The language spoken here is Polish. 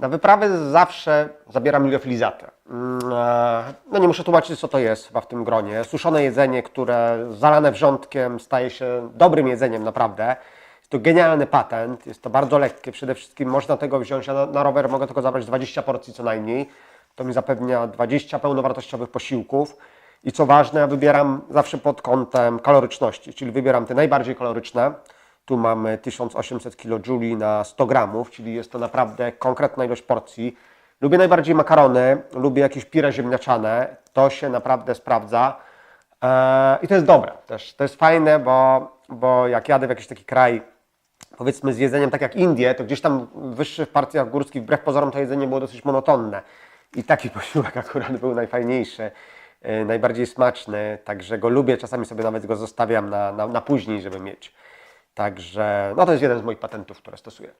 Na wyprawy zawsze zabieram liofilizatę. Mm, e, No nie muszę tłumaczyć, co to jest chyba w tym gronie. Suszone jedzenie, które zalane wrzątkiem staje się dobrym jedzeniem naprawdę. Jest to genialny patent, jest to bardzo lekkie. Przede wszystkim można tego wziąć, ja na, na rower mogę tylko zabrać 20 porcji co najmniej. To mi zapewnia 20 pełnowartościowych posiłków. I co ważne, ja wybieram zawsze pod kątem kaloryczności, czyli wybieram te najbardziej kaloryczne. Tu mamy 1800 kJ na 100 gramów, czyli jest to naprawdę konkretna ilość porcji. Lubię najbardziej makarony, lubię jakieś pire ziemniaczane, to się naprawdę sprawdza. Eee, I to jest dobre też. To jest fajne, bo, bo jak jadę w jakiś taki kraj, powiedzmy z jedzeniem tak jak Indie, to gdzieś tam w wyższych partiach górskich, wbrew pozorom to jedzenie było dosyć monotonne. I taki posiłek akurat był najfajniejszy, yy, najbardziej smaczny, także go lubię, czasami sobie nawet go zostawiam na, na, na później, żeby mieć. Także no to jest jeden z moich patentów, które stosuję.